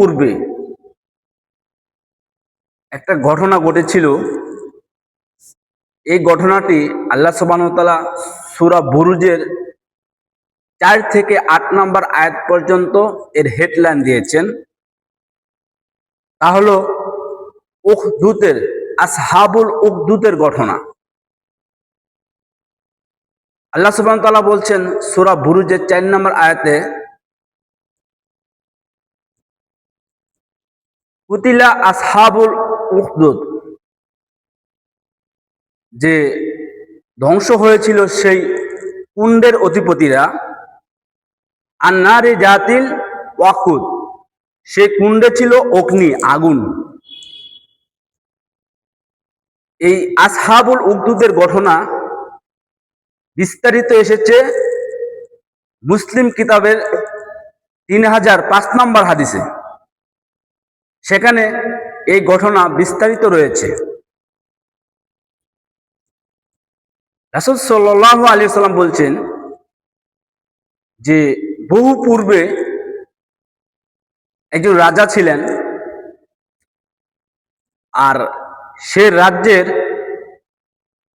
পূর্বে একটা ঘটনা ঘটেছিল। এই ঘটনাটি আল্লাহ সুবাহতালা সুরা বুরুজের চার থেকে আট নম্বর আয়াত পর্যন্ত এর হেডলাইন দিয়েছেন। তা হলো উখদুতের আসহাবুল উখদুতের ঘটনা। আল্লাহ সুবাহ তাআলা বলছেন, সুরা বুরুজের চার নম্বর আয়াতে কুতিলা আসহাবুল উখদুদ। যে ধ্বংস হয়েছিল সেই কুণ্ডের অধিপতিরা, আন্নারে জাতিল ওয়াকুদ সে কুণ্ডে ছিল অগ্নি, আগুন। এই আসহাবুল উকদুদের ঘটনা বিস্তারিত এসেছে মুসলিম কিতাবের তিন হাজার পাঁচ নম্বর হাদিসে। সেখানে এই ঘটনা বিস্তারিত রয়েছে। রাসুল সাল্লাহ আলী সাল্লাম বলছেন যে, বহু পূর্বে একজন রাজা ছিলেন আর সে রাজ্যের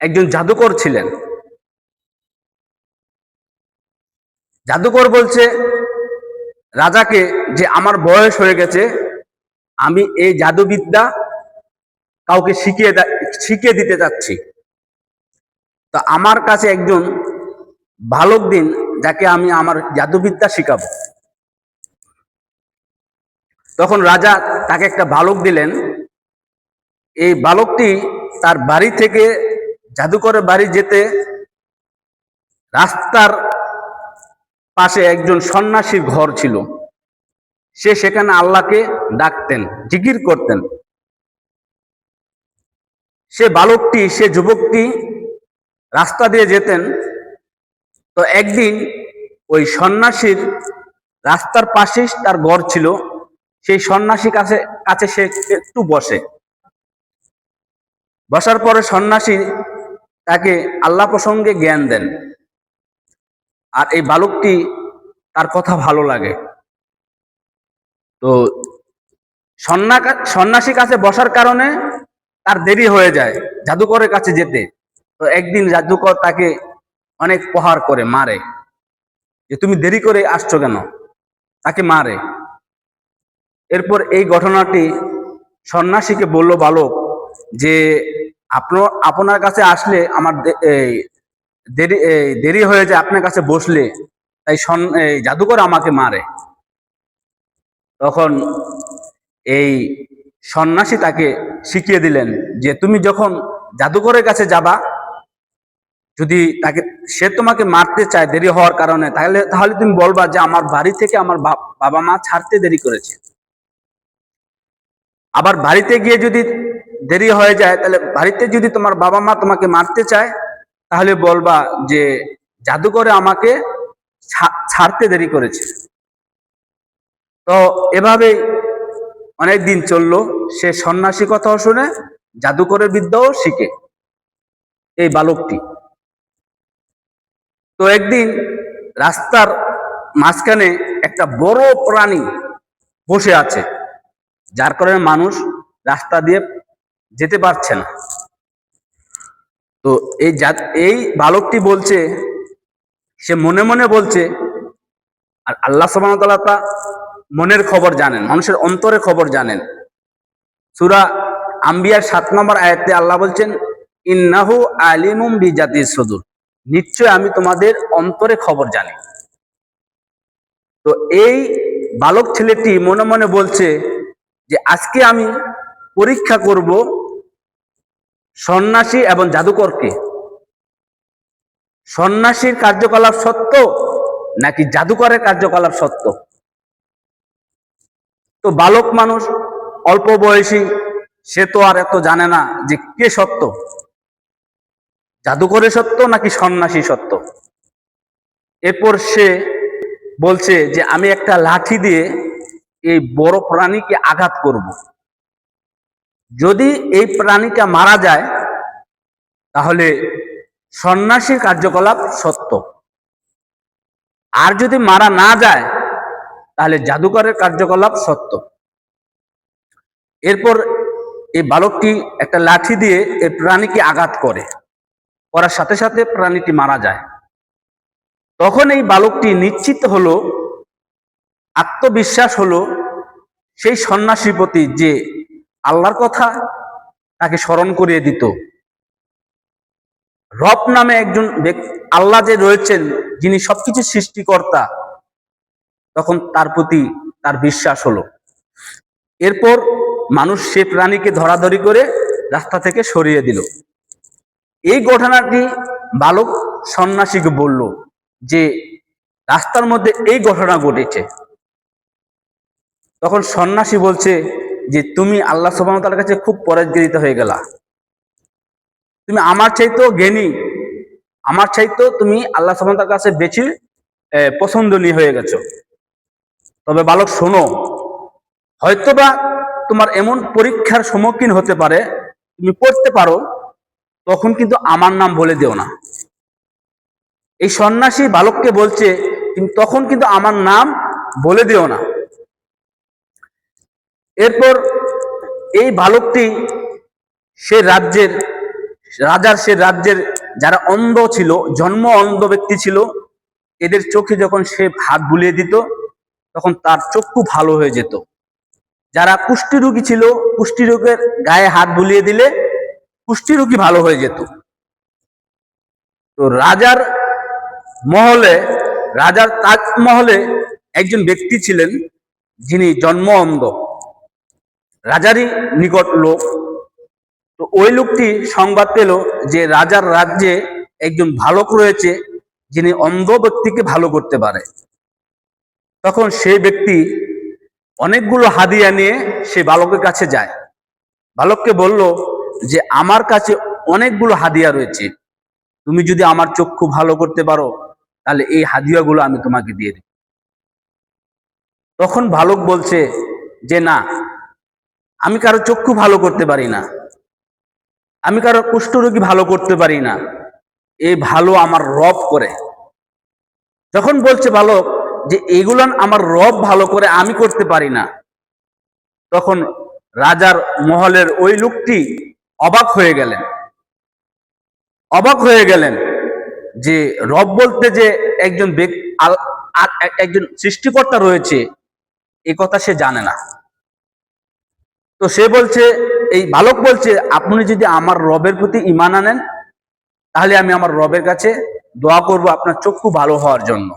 একজন জাদুকর ছিলেন। জাদুকর বলছে, রাজাকে যে আমার বয়স হয়ে গেছে আমি এই জাদুবিদ্যা কাউকে শিখিয়ে শিখিয়ে দিতে চাচ্ছি। তো আমার কাছে একজন ভালক দিন, যাকে আমি আমার জাদুবিদ্যা শিখাবো। তখন রাজা তাকে একটা বালক দিলেন। এই বালকটি তার বাড়ি থেকে জাদুকরের বাড়ি যেতে রাস্তার পাশে একজন সন্ন্যাসীর ঘর ছিল। সে সেখানে আল্লাহকে ডাকতেন, জিকির করতেন। সে বালকটি, সে যুবকটি রাস্তা দিয়ে যেতেন। তো একদিন ওই সন্ন্যাসীর রাস্তার পাশেই তার ঘর ছিল। সেই সন্ন্যাসী কাছে কাছে সে একটু বসে। বসার পরে সন্ন্যাসী তাকে আল্লাহ প্রসঙ্গে জ্ঞান দেন। আর এই বালকটি তার কথা ভালো লাগে। তো সন্ন্যাসী কাছে বসার কারণে তার দেরি হয়ে যায় জাদুকরের কাছে যেতে। তো একদিন জাদুকর তাকে অনেক প্রহার করে, মারে। যে তুমি দেরি করে আসছো কেন? তাকে মারে। এরপর এই ঘটনাটি সন্ন্যাসীকে বলল, বালক, যে আপনার আপনার কাছে আসলে আমার দেরি দেরি হয়ে যায়, আপনার কাছে বসলে, তাই জাদুকর আমাকে মারে। তখন এই সন্ন্যাসী তাকে শিখিয়ে দিলেন যে তুমি যখন জাদুকরের কাছে যাবা, যদি তাকে, সে তোমাকে মারতে চায় দেরি হওয়ার কারণে, তাহলে তাহলে তুমি বলবা যে আমার বাড়ি থেকে আমার বাবা মা ছাড়তে দেরি করেছে। আবার বাড়িতে গিয়ে যদি দেরি হয়ে যায়, তাহলে বাড়িতে যদি তোমার বাবা মা তোমাকে মারতে চায়, তাহলে বলবা যে জাদুঘরে আমাকে ছাড়তে দেরি করেছে। তো এভাবেই অনেক দিন চলল। সে সন্ন্যাসী কথাও শুনে, জাদুকরের বিদ্যাও শিখে এই বালকটি। তো একদিন রাস্তার মাঝখানে একটা বড় প্রাণী বসে আছে, যার কারণে মানুষ রাস্তা দিয়ে যেতে পারছে না। তো এই এই বালকটি বলছে, সে মনে মনে বলছে, আর আল্লাহ সবানতাল্লাহ তা মনের খবর জানেন, মানুষের অন্তরে খবর জানেন। সুরা আম্বিয়ার সাত নম্বর আয়াতে আল্লাহ বলছেন, ইন্নাহু আলিমুম বিজাতির সদুর। নিশ্চয় আমি তোমাদের অন্তরে খবর জানি। তো এই বালক ছেলেটি মনে মনে বলছে যে, আজকে আমি পরীক্ষা করব সন্ন্যাসী এবং জাদুকরকে। সন্ন্যাসীর কার্যকলাপ সত্য নাকি জাদুকরের কার্যকলাপ সত্য? তো বালক মানুষ, অল্প বয়সী, সে তো আর এত জানে না যে কে সত্য। জাদুকরের সত্য নাকি সন্ন্যাসী সত্য? এরপর সে বলছে যে, আমি একটা লাঠি দিয়ে এই বড় প্রাণীকে আঘাত করব। যদি এই প্রাণীটা মারা যায়, তাহলে সন্ন্যাসীর কার্যকলাপ সত্য। আর যদি মারা না যায় তাহলে জাদুকরের কার্যকলাপ সত্য। এরপর এই বালকটি একটা লাঠি দিয়ে এই প্রাণীকে আঘাত করে। করার সাথে সাথে প্রাণীটি মারা যায়। তখন এই বালকটি নিশ্চিত হলো, আত্মবিশ্বাস হলো সেই সন্ন্যাসীর প্রতি যে আল্লাহর কথা তাকে স্মরণ করিয়ে দিত। রব নামে একজন আল্লাহ যে রয়েছেন, যিনি সবকিছু সৃষ্টিকর্তা তখন তার প্রতি তার বিশ্বাস হলো। এরপর মানুষ সে প্রাণীকে ধরাধরি করে রাস্তা থেকে সরিয়ে দিল। এই ঘটনাটি বালক সন্ন্যাসীকে বলল যে, রাস্তার মধ্যে এই ঘটনা ঘটেছে। তখন সন্ন্যাসী বলছে যে, তুমি আল্লাহ সুবাহতার কাছে খুব পরাজগিরিত হয়ে গেলা। তুমি আমার চাইতেও জ্ঞানী, আমার চাইতেও তুমি আল্লাহ সুবাহতার কাছে বেশি পছন্দনীয় হয়ে গেছো। তবে বালক, শোনো। হয়তোবা তোমার এমন পরীক্ষার সম্মুখীন হতে পারে, তুমি পড়তে পারো, তখন কিন্তু আমার নাম বলে দিও না। এই সন্ন্যাসী বালককে বলছে, তুমি তখন কিন্তু আমার নাম বলে দিও না। এরপর এই বালকটি সে রাজ্যের, রাজার সে রাজ্যের যারা অন্ধ ছিল, জন্ম অন্ধ ব্যক্তি ছিল, এদের চোখে যখন সে হাত বুলিয়ে দিত তখন তার চক্ষু ভালো হয়ে যেত। যারা কুষ্টি রোগী ছিল, কুষ্টি রোগের গায়ে হাত বুলিয়ে দিলে কুষ্টি রোগী ভালো হয়ে যেত। তো রাজার মহলে, রাজার তাজমহলে একজন ব্যক্তি ছিলেন, যিনি জন্ম অন্ধ। রাজারই নিকট লোক। তো ওই লোকটি সংবাদ পেল যে রাজার রাজ্যে একজন ভালক রয়েছে, যিনি অন্ধ ব্যক্তিকে ভালো করতে পারে। তখন সেই ব্যক্তি অনেকগুলো হাদিয়া নিয়ে সে বালকের কাছে যায়। বালককে বলল যে, আমার কাছে অনেকগুলো হাদিয়া রয়েছে। তুমি যদি আমার চক্ষু ভালো করতে পারো, তাহলে এই হাদিয়াগুলো আমি তোমাকে দিয়ে দিই তখন বালক বলছে যে, না, আমি কারও চক্ষু ভালো করতে পারি না। আমি কারও কুষ্ঠরোগী ভালো করতে পারি না। এই ভালো আমার রব করে। যখন বলছে বালক যে এগুলো আমার রব ভালো করে আমি করতে পারি না। তখন রাজার মহলের ওই লোকটি অবাক হয়ে গেলেন। অবাক হয়ে গেলেন যে রব বলতে যে একজন একজন সৃষ্টিকর্তা রয়েছে এই কথা সে জানে না। তো সে বলছে, এই বালক বলছে, আপনি যদি আমার রবের প্রতি ইমান আনেন, তাহলে আমি আমার রবের কাছে দোয়া করব, আপনার চক্ষু ভালো হওয়ার জন্য।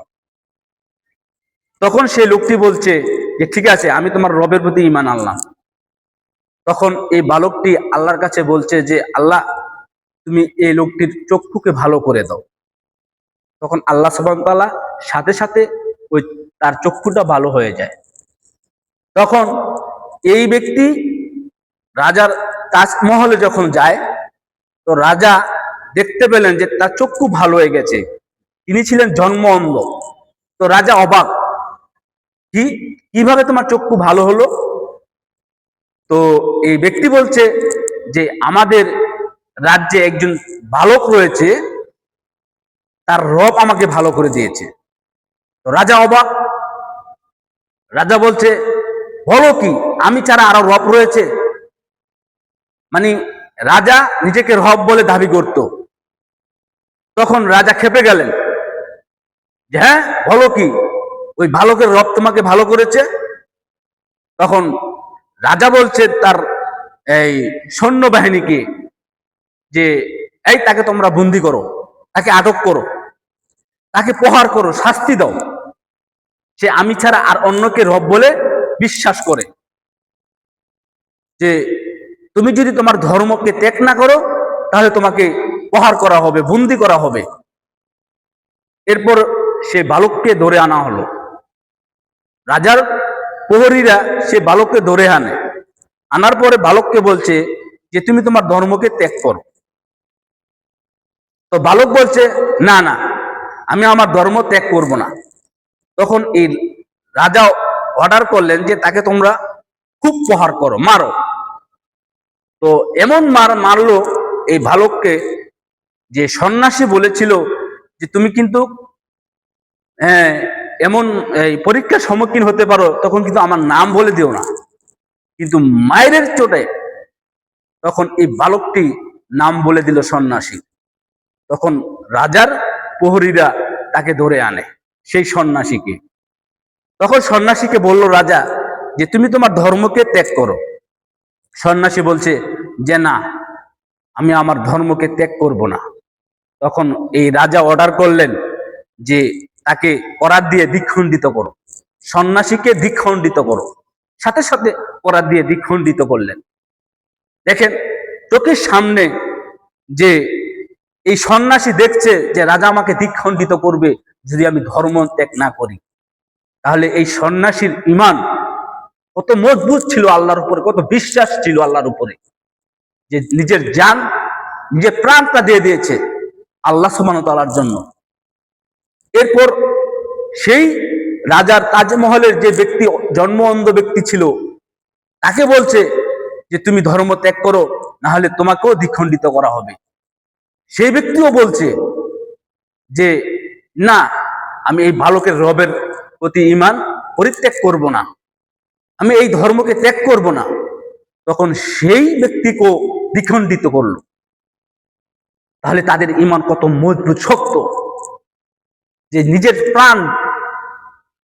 তখন সেই লোকটি বলছে যে, ঠিক আছে, আমি তোমার রবের প্রতি ইমান আনলাম। তখন এই বালকটি আল্লাহর কাছে বলছে যে, আল্লাহ, তুমি এই লোকটির চক্ষুকে ভালো করে দাও। তখন আল্লাহ সাবানতাল্লাহ সাথে সাথে ওই তার চক্ষুটা ভালো হয়ে যায়। তখন এই ব্যক্তি রাজার তাজমহলে যখন যায়, তো রাজা দেখতে পেলেন যে, তার চক্ষু ভালো হয়ে গেছে। তিনি ছিলেন জন্ম অন্ধ তো রাজা অবাক। কি? কীভাবে তোমার চক্ষু ভালো হলো? তো এই ব্যক্তি বলছে যে আমাদের রাজ্যে একজন বালক রয়েছে, তার রব আমাকে ভালো করে দিয়েছে। তো রাজা অবাক। রাজা বলছে, বলো কি, আমি ছাড়া আরও রব রয়েছে? মানে রাজা নিজেকে রব বলে দাবি করত। তখন রাজা খেপে গেলেন যে হ্যাঁ বলো কি ওই ভালকের রব তোমাকে ভালো করেছে। তখন রাজা বলছে তার এই সৈন্যবাহিনীকে যে, এই তাকে তোমরা বন্দি করো, তাকে আটক করো, তাকে প্রহার করো, শাস্তি দাও। সে আমি ছাড়া আর অন্যকে রব বলে বিশ্বাস করে। যে, তুমি যদি তোমার ধর্মকে ত্যাগ না করো, তাহলে তোমাকে প্রহার করা হবে, বন্দি করা হবে। এরপর সে বালককে ধরে আনা হলো। রাজার প্রহরীরা সে বালককে ধরে আনে। আনার পরে বালককে বলছে যে, তুমি তোমার ধর্মকে ত্যাগ করো। তো বালক বলছে, না না, আমি আমার ধর্ম ত্যাগ করব না। তখন এই রাজা অর্ডার করলেন যে, তাকে তোমরা খুব প্রহার করো, মারো। তো এমন মার মারলো এই বালককে যে সন্ন্যাসী বলেছিল যে, তুমি কিন্তু হ্যাঁ এমন, এই পরীক্ষার সম্মুখীন হতে পারো, তখন কিন্তু আমার নাম বলে দিও না। কিন্তু মায়ের চোটে তখন এই বালকটি নাম বলে দিল সন্ন্যাসী। তখন রাজার প্রহরীরা তাকে ধরে আনে, সেই সন্ন্যাসীকে। তখন সন্ন্যাসীকে বলল, রাজা, যে তুমি তোমার ধর্মকে ত্যাগ করো। সন্ন্যাসী বলছে, যে না, আমি আমার ধর্মকে ত্যাগ করব না। তখন এই রাজা অর্ডার করলেন যে তাকে করার দিয়ে দ্বিখণ্ডিত করো। সন্ন্যাসীকে দ্বিখণ্ডিত করো। সাথে সাথে করার দিয়ে দ্বিখণ্ডিত করলেন। দেখেন, চোখের সামনে যে এই সন্ন্যাসী দেখছে যে রাজা আমাকে দ্বিখণ্ডিত করবে যদি আমি ধর্ম ত্যাগ না করি, তাহলে এই সন্ন্যাসীর ইমান কত মজবুত ছিল আল্লাহর উপরে, কত বিশ্বাস ছিল আল্লাহর উপরে। যে নিজের যান নিজের প্রাণটা দিয়ে দিয়েছে আল্লাহ সমানতালার জন্য। এরপর সেই রাজার তাজমহলের যে ব্যক্তি জন্ম অন্ধ ব্যক্তি ছিল, তাকে বলছে যে তুমি ধর্ম ত্যাগ করো না হলে তোমাকেও দ্বিখণ্ডিত করা হবে। সেই ব্যক্তিও বলছে যে, না, আমি এই বালকের রবের প্রতি ইমান পরিত্যাগ করব না। আমি এই ধর্মকে ত্যাগ করব না। তখন সেই ব্যক্তিকেও দ্বিখণ্ডিত করল। তাহলে তাদের ইমান কত মজবুত, শক্ত। যে নিজের প্রাণ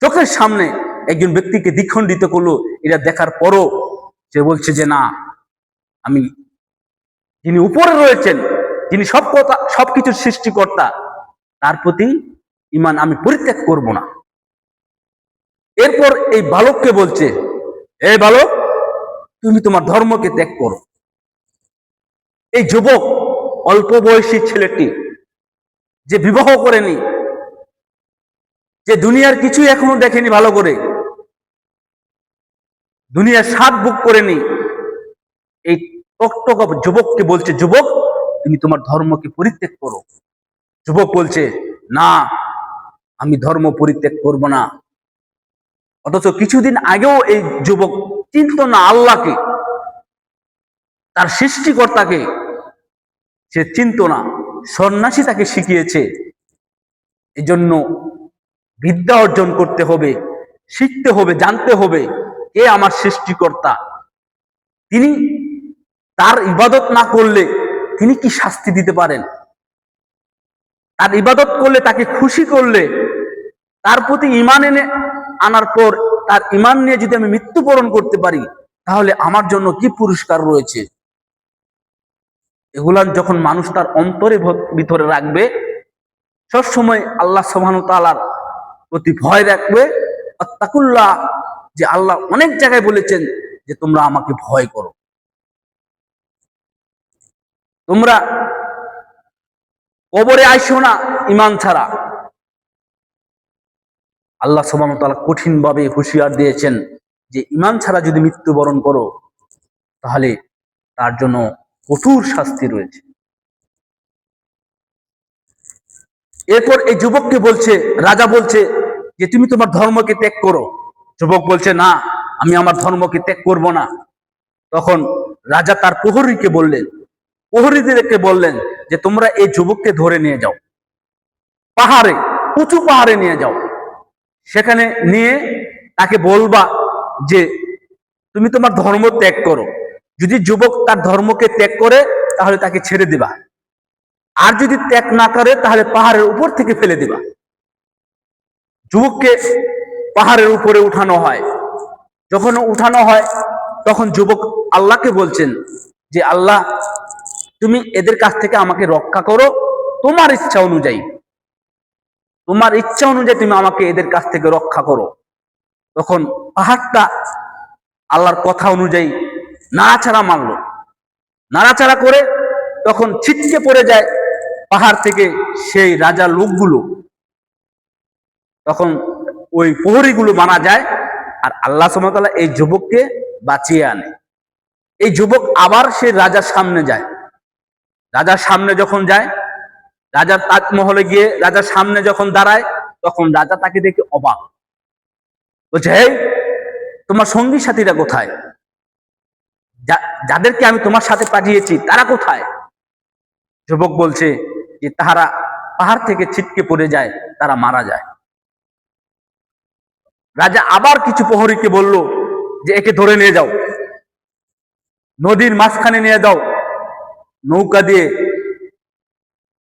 চোখের সামনে একজন ব্যক্তিকে দ্বিখণ্ডিত করল, এটা দেখার পরও সে বলছে যে না, আমি, যিনি উপরে রয়েছেন, যিনি সব কথা, সবকিছুর সৃষ্টিকর্তা, তার প্রতি ইমান আমি পরিত্যাগ করব না। এরপর এই বালককে বলছে এই বালক, তুমি তোমার ধর্মকে ত্যাগ করো। এই যুবক অল্প বয়সী ছেলেটি, যে বিবাহ করেনি যে দুনিয়ার কিছুই এখনও দেখেনি ভালো করে। দুনিয়ার স্বাদ বুক করেনি এই টকটক যুবককে বলছে, যুবক, তুমি তোমার ধর্মকে পরিত্যাগ করো। যুবক বলছে, না, আমি ধর্ম পরিত্যাগ করব না। অথচ কিছুদিন আগেও এই যুবক চিন্ত না আল্লাহকে। তার সৃষ্টিকর্তাকে সে চিন্ত না। সন্ন্যাসী তাকে শিখিয়েছে। এজন্য বিদ্যা অর্জন করতে হবে, শিখতে হবে, জানতে হবে কে আমার সৃষ্টিকর্তা। তিনি তার ইবাদত না করলে তিনি কি শাস্তি দিতে পারেন? তার ইবাদত করলে, তাকে খুশি করলে, তার প্রতি ইমান এনে আনার পর, তার ইমান নিয়ে যদি আমি মৃত্যুবরণ করতে পারি, তাহলে আমার জন্য কি পুরস্কার রয়েছে? এগুলান যখন মানুষ তার অন্তরে ভিতরে রাখবে, সবসময় আল্লাহ সোহান তালার প্রতি ভয় রাখবে। অত্তাকুল্লাহ যে আল্লাহ অনেক জায়গায় বলেছেন যে তোমরা আমাকে ভয় করো। তোমরা কবরে আইসো না ইমান ছাড়া। আল্লাহ সোবান কঠিন ভাবে হুঁশিয়ার দিয়েছেন যে ইমান ছাড়া যদি মৃত্যুবরণ করো, তাহলে তার জন্য কঠোর শাস্তি রয়েছে। এরপর এই যুবককে বলছে, রাজা বলছে যে, তুমি তোমার ধর্মকে ত্যাগ করো। যুবক বলছে, না, আমি আমার ধর্মকে ত্যাগ করব না। তখন রাজা তার প্রহরীকে বললেন, প্রহরীদেরকে বললেন যে, তোমরা এই যুবককে ধরে নিয়ে যাও, পাহাড়ে, উঁচু পাহাড়ে নিয়ে যাও। সেখানে নিয়ে তাকে বলবা যে, তুমি তোমার ধর্ম ত্যাগ করো। যদি যুবক তার ধর্মকে ত্যাগ করে, তাহলে তাকে ছেড়ে দিবা। আর যদি ত্যাগ না করে, তাহলে পাহাড়ের উপর থেকে ফেলে দিবা। যুবককে পাহাড়ের উপরে উঠানো হয়। যখন উঠানো হয়, তখন যুবক আল্লাহকে বলছেন যে, আল্লাহ, তুমি এদের কাছ থেকে আমাকে রক্ষা করো। তোমার ইচ্ছা অনুযায়ী, তোমার ইচ্ছা অনুযায়ী তুমি আমাকে এদের কাছ থেকে রক্ষা করো। তখন পাহাড়টা আল্লাহর কথা অনুযায়ী নাড়াচাড়া মারল। নাড়াচাড়া করে তখন ছিটকে পড়ে যায় পাহাড় থেকে সেই রাজা লোকগুলো তখন ওই প্রহরীগুলো মানা যায় আর আল্লাহ সুমতাল্লাহ এই যুবককে বাঁচিয়ে আনে। এই যুবক আবার সে রাজার সামনে যায়। রাজার সামনে যখন যায়, রাজার তাজমহলে গিয়ে রাজার সামনে যখন দাঁড়ায়, তখন রাজা তাকে দেখে অবাক। বলছে হে তোমার সঙ্গী সাথীরা কোথায়? যাদেরকে আমি তোমার সাথে পাঠিয়েছি, তারা কোথায়? যুবক বলছে যে তাহারা পাহাড় থেকে ছিটকে পড়ে যায়, তারা মারা যায়। রাজা আবার কিছু প্রহরীকে বলল যে, একে ধরে নিয়ে যাও। নদীর মাঝখানে নিয়ে যাও। নৌকা দিয়ে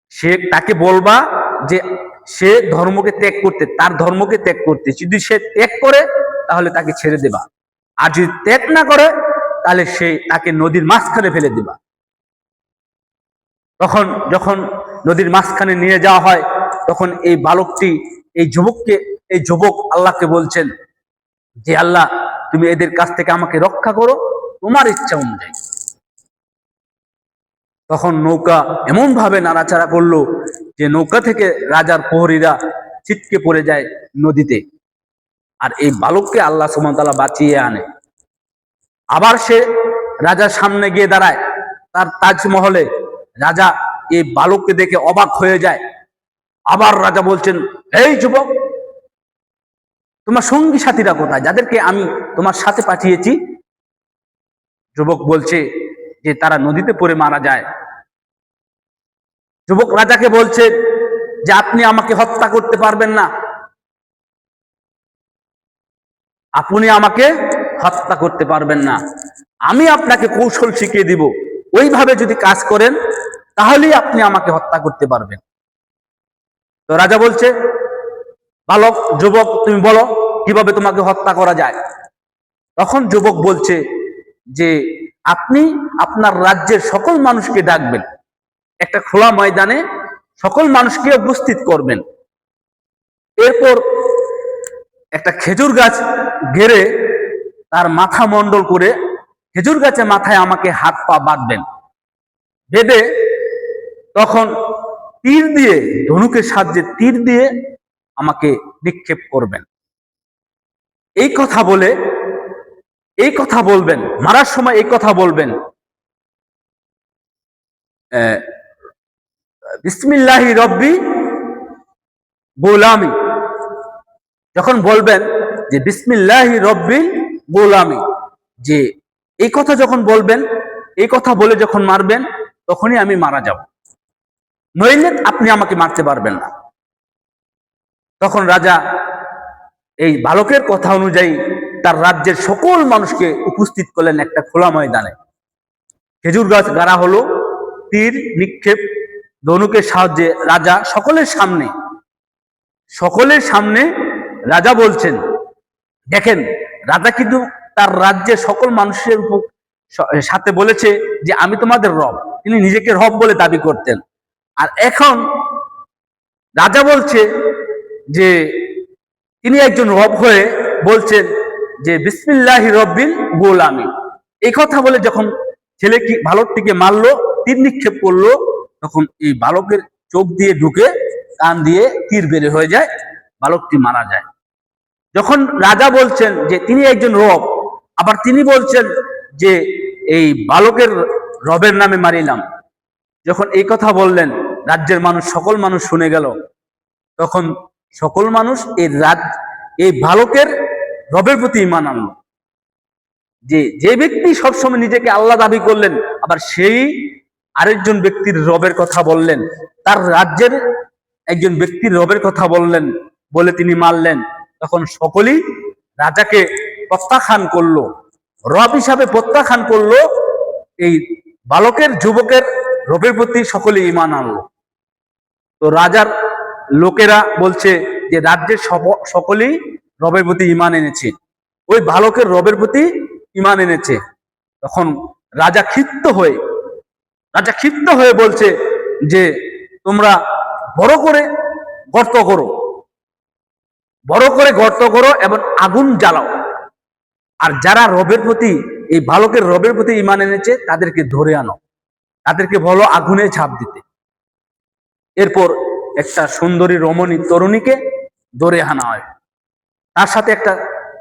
সে তাকে বলবা যে, সে ধর্মকে ত্যাগ করতে, তার ধর্মকে ত্যাগ করতে। যদি সে ত্যাগ করে, তাহলে তাকে ছেড়ে দেবা। আর যদি ত্যাগ না করে, তাহলে সে তাকে নদীর মাঝখানে ফেলে দেবা। তখন, যখন নদীর মাঝখানে নিয়ে যাওয়া হয়, তখন এই বালকটি, এই যুবককে, এই যুবক আল্লাহকে বলছেন, যে আল্লাহ, তুমি এদের কাছ থেকে আমাকে রক্ষা করো, তোমার ইচ্ছা অনুযায়ী। তখন নৌকা এমন ভাবে নাড়াচাড়া করল যে নৌকা থেকে রাজার প্রহরীরা ছিটকে পড়ে যায় নদীতে, আর এই বালককে আল্লাহ সুমতালা বাঁচিয়ে আনে। আবার সে রাজার সামনে গিয়ে দাঁড়ায়, তার তাজমহলে রাজা এই বালককে দেখে অবাক হয়ে যায়। আবার রাজা বলছেন, এই যুবক, তোমার সঙ্গী সাথীরা কোথায়? যাদেরকে আমি তোমার সাথে পাঠিয়েছি। যুবক বলছে যে, তারা নদীতে পড়ে মারা যায়। যুবক রাজাকে বলছে যে, আপনি আমাকে হত্যা করতে পারবেন না। আপনি আমাকে হত্যা করতে পারবেন না। আমি আপনাকে কৌশল শিখিয়ে দিব। ওইভাবে যদি কাজ করেন তাহলেই আপনি আমাকে হত্যা করতে পারবেন। তো রাজা বলছে বালক যুবক, তুমি বলো, কীভাবে তোমাকে হত্যা করা যায়? তখন যুবক বলছে যে, আপনি আপনার রাজ্যের সকল মানুষকে ডাকবেন। একটা খোলা ময়দানে সকল মানুষকে উপস্থিত করবেন। এরপর একটা খেজুর গাছ গেড়ে তার মাথা মণ্ডল করে খেজুর গাছে মাথায় আমাকে হাত পা বাঁধবেন। বেঁধে তখন তীর দিয়ে, ধনুকের সাহায্যে তীর দিয়ে আমাকে নিক্ষেপ করবেন। এই কথা বলে, এই কথা বলবেন, মারার সময় এই কথা বলবেন বিসমিল্লাহি রব্বি গোলামি। যখন বলবেন যে বিসমিল্লাহি রব্বিল গোলামি, যে এই কথা যখন বলবেন, এই কথা বলে যখন মারবেন, তখনই আমি মারা যাব। নইলে আপনি আমাকে মারতে পারবেন না। তখন রাজা এই বালকের কথা অনুযায়ী তার রাজ্যের সকল মানুষকে উপস্থিত করলেন একটা খোলা ময়দানে। খেজুর গাছ গাড়া হলো, তীর, নিক্ষেপ, ধনুকের সাহায্যে রাজা সকলের সামনে সকলের সামনে রাজা বলছেন, দেখেন, রাজা কিন্তু তার রাজ্যের সকল মানুষের সাথে বলেছে যে, আমি তোমাদের রব। তিনি নিজেকে রব বলে দাবি করতেন। আর এখন রাজা বলছে যে তিনি একজন রব হয়ে বলছেন যে, বিসমিল্লাহি রব্বিল গোলামি। এই কথা বলে যখন ছেলে কি বালকটিকে মারলো, তীর নিক্ষেপ করল, তখন এই বালকের চোখ দিয়ে ঢুকে কান দিয়ে তীর বের হয়ে যায়, বালকটি মারা যায়। যখন রাজা বলছেন যে, তিনি একজন রব। আবার তিনি বলছেন যে, এই বালকের রবের নামে মারিলাম। যখন এই কথা বললেন রাজ্যের মানুষ, সকল মানুষ শুনে গেল। তখন সকল মানুষ এই রাজ, এই বালকের রবের প্রতি ইমান আনলো। যে যে ব্যক্তি সবসময় নিজেকে আল্লাহ দাবি করলেন, আবার সেই আরেকজন ব্যক্তির রবের কথা বললেন, তার রাজ্যের একজন ব্যক্তির রবের কথা বললেন বলে তিনি মারলেন তখন সকলেই রাজাকে প্রত্যাখ্যান করল। রব হিসাবে প্রত্যাখ্যান করল এই বালকের যুবকের রবের প্রতি সকলে ইমান আনলো। তো রাজার লোকেরা বলছে যে রাজ্যের সকলেই রবের প্রতি ইমান এনেছে। ওই বালকের রবের প্রতি ইমান এনেছে। তখন রাজা ক্ষিপ্ত হয়ে, রাজা ক্ষিপ্ত হয়ে বলছে যে, তোমরা বড় করে গর্ত করো। বড় করে গর্ত করো এবং আগুন জ্বালাও। আর যারা রবের প্রতি, এই বালকের রবের প্রতি ইমান এনেছে, তাদেরকে ধরে আনো। তাদেরকে বলো আগুনে ঝাঁপ দিতে। এরপর একটা সুন্দরী রমণী তরুণীকে ধরে আনা হয়। তার সাথে একটা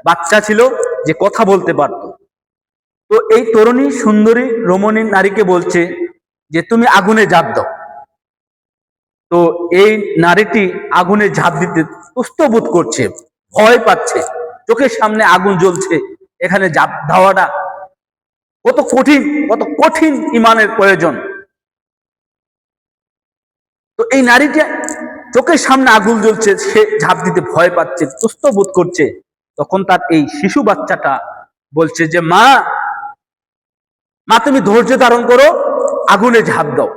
বাচ্চা ছিল যে কথা বলতে পারত। তো এই তরুণী সুন্দরী রমণী নারীকে বলছে যে, তুমি আগুনে ঝাঁপ দাও। তো এই নারীটি আগুনে ঝাঁপ দিতে সুস্থ বোধ করছে, ভয় পাচ্ছে। চোখের সামনে আগুন জ্বলছে। এখানে ঝাঁপ দেওয়াটা কত কঠিন কত কঠিন ইমানের প্রয়োজন। তো এই নারীটা চোখের সামনে আগুন জ্বলছে, সে ঝাঁপ দিতে ভয় পাচ্ছে সুস্থ বোধ করছে। তখন তার এই শিশু বাচ্চাটা বলছে যে, মা মা, তুমি ধৈর্য ধারণ করো, আগুনে ঝাঁপ দাও।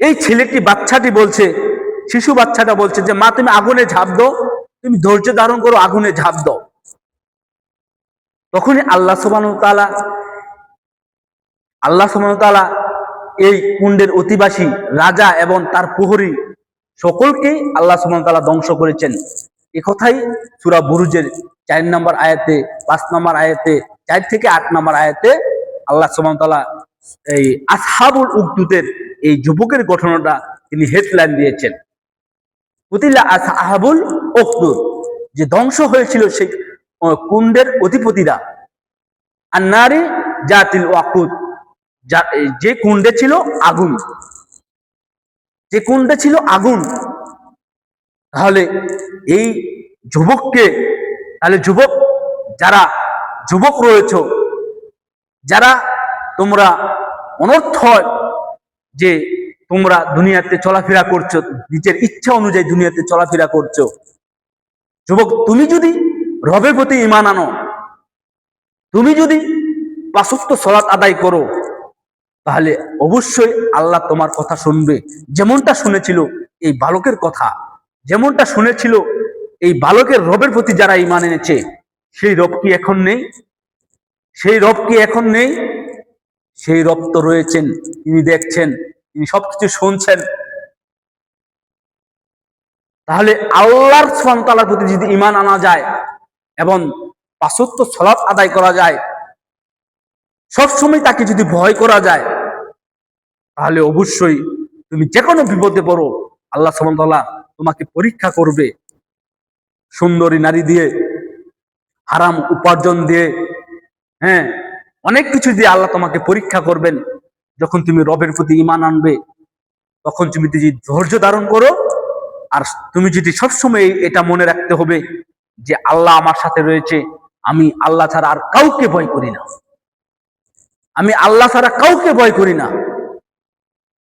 এই ছেলেটি বাচ্চাটি বলছে, শিশু বাচ্চাটা বলছে যে, মা, তুমি আগুনে ঝাঁপ দাও, তুমি ধৈর্য ধারণ করো, আগুনে ঝাঁপ দাও। তখনই আল্লাহ সুবাহ তাআলা, আল্লাহ সুবাহ তাআলা এই কুণ্ডের অতিবাসী রাজা এবং তার প্রহরী সকলকেই আল্লাহ সুবাহ তাআলা ধ্বংস করেছেন। এ কথাই সুরা বুরুজের চার নম্বর আয়াতে, পাঁচ নম্বর আয়াতে, চার থেকে আট নম্বর আয়াতে আল্লাহ সুবাহ তাআলা এই আসহাবুল উকদুদের এই যুবকের ঘটনাটা তিনি হেডলাইন দিয়েছেন। কুতিলা আসহাবুল উকদুদ যে ধ্বংস হয়েছিল সেই কুণ্ডের অধিপতিরা। আর নারী জাতিল ওয়াকুদ। যে কুণ্ডে ছিল আগুন। যে কুণ্ডে ছিল আগুন। তাহলে এই যুবককে, তাহলে যুবক, যারা যুবক রয়েছ, যারা তোমরা অনর্থ যে তোমরা দুনিয়াতে চলাফেরা করছ, নিজের ইচ্ছা অনুযায়ী দুনিয়াতে চলাফেরা করছ, যুবক তুমি যদি রবের প্রতি ইমান আনো। তুমি যদি পাঁচত্ব সলাৎ আদায় করো, তাহলে অবশ্যই আল্লাহ তোমার কথা শুনবে। যেমনটা শুনেছিল এই বালকের কথা, যেমনটা শুনেছিল এই বালকের রবের প্রতি যারা ইমান এনেছে, সেই রব কি এখন নেই? সেই রব কি এখন নেই? সেই রব তো রয়েছেন, তিনি দেখছেন, তিনি সবকিছু শুনছেন। তাহলে আল্লাহর সন্তালার প্রতি যদি ইমান আনা যায় এবং পাঁচত্ব সলাপ আদায় করা যায়। সবসময় তাকে যদি ভয় করা যায়, তাহলে অবশ্যই তুমি যে কোনো বিপদে পড়ো, আল্লাহ সামতাল্লাহ তোমাকে পরীক্ষা করবে। সুন্দরী নারী দিয়ে, হারাম উপার্জন দিয়ে হ্যাঁ অনেক কিছু দিয়ে আল্লাহ তোমাকে পরীক্ষা করবেন। যখন তুমি রবের প্রতি ইমান আনবে, তখন তুমি যদি ধৈর্য ধারণ করো, আর তুমি যদি সবসময় এটা মনে রাখতে হবে যে আল্লাহ আমার সাথে রয়েছে, আমি আল্লাহ ছাড়া আর কাউকে ভয় করি না। আমি আল্লাহ ছাড়া কাউকে ভয় করি না।